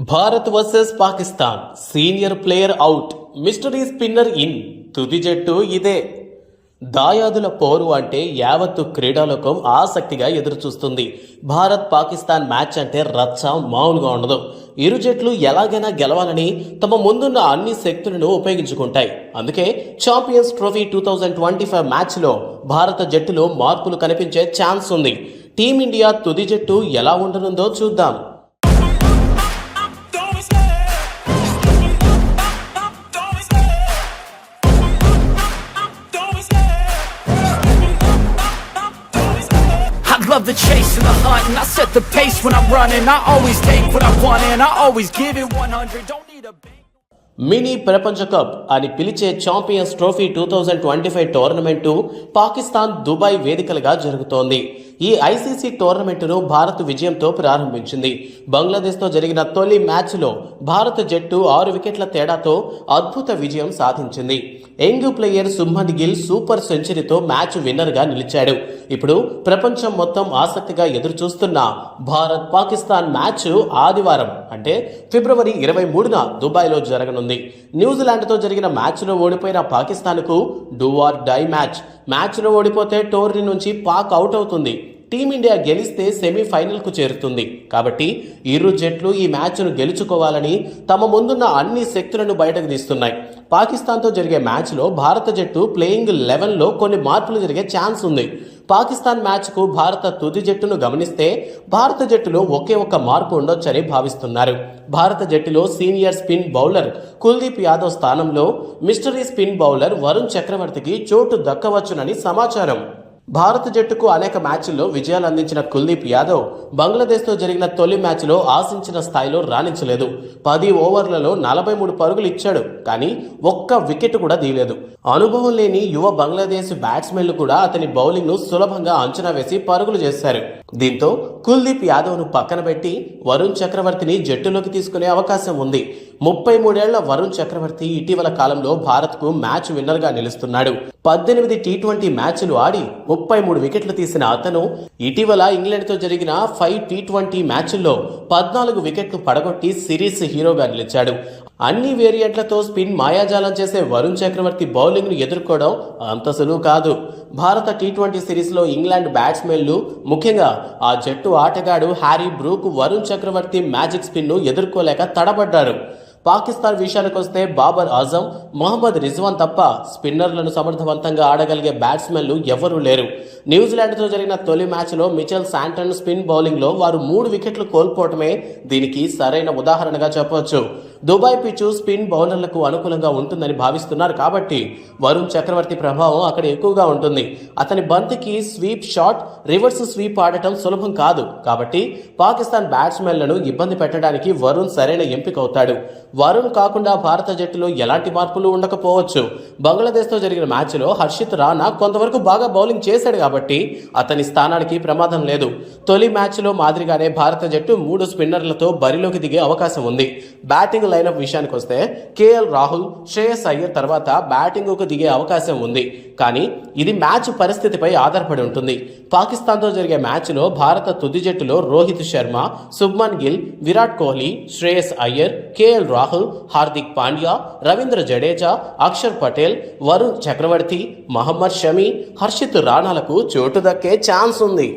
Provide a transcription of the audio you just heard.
Bharat versus Pakistan senior player out. Mystery spinner in. తుది జట్టు ఇదే. దాయాదుల పోరు అంటే యావత్తు క్రీడాలోకం ఆసక్తిగా ఎదురుచూస్తుంది. భారత్ పాకిస్తాన్ మ్యాచ్ అంటే రచ్చ మామూలుగా ఉండదు. ఇరు జట్లు ఎలాగైనా గెలవాలని తమ ముందున్న అన్ని శక్తులను ఉపయోగించుకుంటాయి. అందుకే champions trophy two thousand twenty five మ్యాచ్లో భారత జట్టులో మార్పులు కనిపించే ఛాన్స్ ఉంది. టీమిండియా తుది జట్టు ఎలా ఉండనుందో చూద్దాం. Love the chase and the hunt, and I set the pace when I'm running. I always take what I want, and I always give it 100. Don't need a bank. Mini ప్రపంచ cup అని పిలిచే champions trophy two thousand twenty five tournament Pakistan Dubai వేదికలుగా జరుగుతోంది. ఈ ICC టోర్నమెంటును Bharat విజయంతో ప్రారంభించింది. బంగ్లాదేశ్తో జరిగిన తొలి మ్యాచ్లో భారత జట్టు ఆరు వికెట్ల తేడాతో అద్భుత విజయం సాధించింది. Young player Suman Gill super సెంచరీతో మ్యాచ్ విన్నర్గా నిలిచాడు. ఇప్పుడు ప్రపంచం మొత్తం ఆసక్తిగా ఎదురుచూస్తున్న భారత్ పాకిస్తాన్ మ్యాచ్ ఆదివారం అంటే ఫిబ్రవరి ఇరవై మూడున దుబాయ్లో జరగనుంది. న్యూజిలాండ్తో జరిగిన మ్యాచ్లో ఓడిపోయిన పాకిస్తాన్కు డూ ఆర్ డై మ్యాచ్. మ్యాచ్లో ఓడిపోతే టోర్నీ నుంచి పాక్ అవుట్ అవుతుంది. టీమిండియా గెలిస్తే సెమీఫైనల్కు చేరుతుంది. కాబట్టి ఇరు జట్లు ఈ మ్యాచ్ను గెలుచుకోవాలని తమ ముందున్న అన్ని శక్తులను బయటకు తీస్తున్నాయి. పాకిస్తాన్తో జరిగే మ్యాచ్లో భారత జట్టు ప్లేయింగ్ లెవెన్లో కొన్ని మార్పులు జరిగే ఛాన్స్ ఉంది. పాకిస్తాన్ మ్యాచ్కు భారత తుది జట్టును గమనిస్తే భారత జట్టులో ఒకే ఒక్క మార్పు ఉండొచ్చని భావిస్తున్నారు. భారత జట్టులో senior spin bowler Kuldeep Yadav స్థానంలో మిస్టరీ స్పిన్ బౌలర్ వరుణ్ చక్రవర్తికి చోటు దక్కవచ్చునని సమాచారం. భారత జట్టుకు అనేక మ్యాచ్ల్లో విజయాలు అందించిన కుల్దీప్ యాదవ్ బంగ్లాదేశ్తో జరిగిన తొలి మ్యాచ్లో ఆశించిన స్థాయిలో రాణించలేదు. పది ఓవర్లలో నలభై మూడు పరుగులు ఇచ్చాడు కానీ ఒక్క వికెట్ కూడా తీయలేదు. అనుభవం లేని యువ బంగ్లాదేశ్ బ్యాట్స్మెన్లు కూడా అతని బౌలింగ్ను సులభంగా అంచనా వేసి పరుగులు చేశారు. దీంతో కుల్దీప్ యాదవ్ను పక్కన పెట్టి వరుణ్ చక్రవర్తిని జట్టులోకి తీసుకునే అవకాశం ఉంది. ముప్పై మూడేళ్ళ వరుణ్ చక్రవర్తి ఇటీవల కాలంలో భారత్కు మ్యాచ్ విన్నర్గా నిలుస్తున్నాడు. పద్దెనిమిది టీ ట్వంటీ మ్యాచ్లు ఆడి ముప్పై మూడు వికెట్లు తీసిన అతను ఇటీవల ఇంగ్లాండ్తో జరిగిన ఫైవ్ టీ ట్వంటీ మ్యాచ్ల్లో పద్నాలుగు వికెట్లు పడగొట్టి సిరీస్ హీరోగా నిలిచాడు. అన్ని వేరియంట్లతో స్పిన్ మాయాజాలం చేసే వరుణ్ చక్రవర్తి బౌలింగ్ను ఎదుర్కోవడం అంత సులువు కాదు. భారత టీ ట్వంటీ సిరీస్లో ఇంగ్లాండ్ బ్యాట్స్మెన్లు ముఖ్యంగా ఆ జట్టు ఆటగాడు Harry Brook Varun Chakravarthy magic spin ఎదుర్కోలేక తడబడ్డారు. పాకిస్తాన్ విషయానికి వస్తే బాబర్ ఆజం మొహమ్మద్ రిజ్వాన్ తప్ప స్పిన్నర్లను సమర్థవంతంగా ఆడగలిగే బ్యాట్స్మెన్లు ఎవరూ లేరు. న్యూజిలాండ్తో జరిగిన తొలి మ్యాచ్లో మిచెల్ శాంటన్ స్పిన్ బౌలింగ్లో వారు మూడు వికెట్లు కోల్పోవటమే దీనికి సరైన ఉదాహరణగా చెప్పవచ్చు. దుబాయ్ పిచ్చు స్పిన్ బౌలర్లకు అనుకూలంగా ఉంటుందని భావిస్తున్నారు. కాబట్టి వరుణ్ చక్రవర్తి ప్రభావం అక్కడ ఎక్కువగా ఉంటుంది. అతని బంతికి స్వీప్ షాట్ రివర్స్ స్వీప్ ఆడటం సులభం కాదు. కాబట్టి పాకిస్తాన్ బ్యాట్స్మెన్లను ఇబ్బంది పెట్టడానికి వరుణ్ సరైన ఎంపిక అవుతాడు వరుణ్ కాకుండా భారత జట్టులో ఎలాంటి మార్పులు ఉండకపోవచ్చు. బంగ్లాదేశ్తో జరిగిన మ్యాచ్లో హర్షిత్ రాణా కొంతవరకు బాగా బౌలింగ్ చేశాడు కాబట్టి అతని స్థానానికి ప్రమాదం లేదు. తొలి మ్యాచ్లో మాదిరిగానే భారత జట్టు మూడు స్పిన్నర్లతో బరిలోకి దిగే అవకాశం ఉంది. బ్యాటింగ్ లైనప్ విషయానికి వస్తే కేఎల్ రాహుల్ శ్రేయస్ అయ్యర్ తర్వాత బ్యాటింగ్కు దిగే అవకాశం ఉంది. కానీ ఇది మ్యాచ్ పరిస్థితిపై ఆధారపడి ఉంటుంది. పాకిస్తాన్తో జరిగే మ్యాచ్లో భారత తుది జట్టులో రోహిత్ శర్మ శుభ్మన్ గిల్ విరాట్ కోహ్లీ శ్రేయస్ అయ్యర్ కేఎల్ రాహుల్ హార్దిక్ పాండ్యా రవీంద్ర జడేజా అక్షర్ పటేల్ వరుణ్ చక్రవర్తి మహమ్మద్ షమి హర్షిత్ రాణాలకు చోటు దక్కే ఛాన్స్ ఉంది.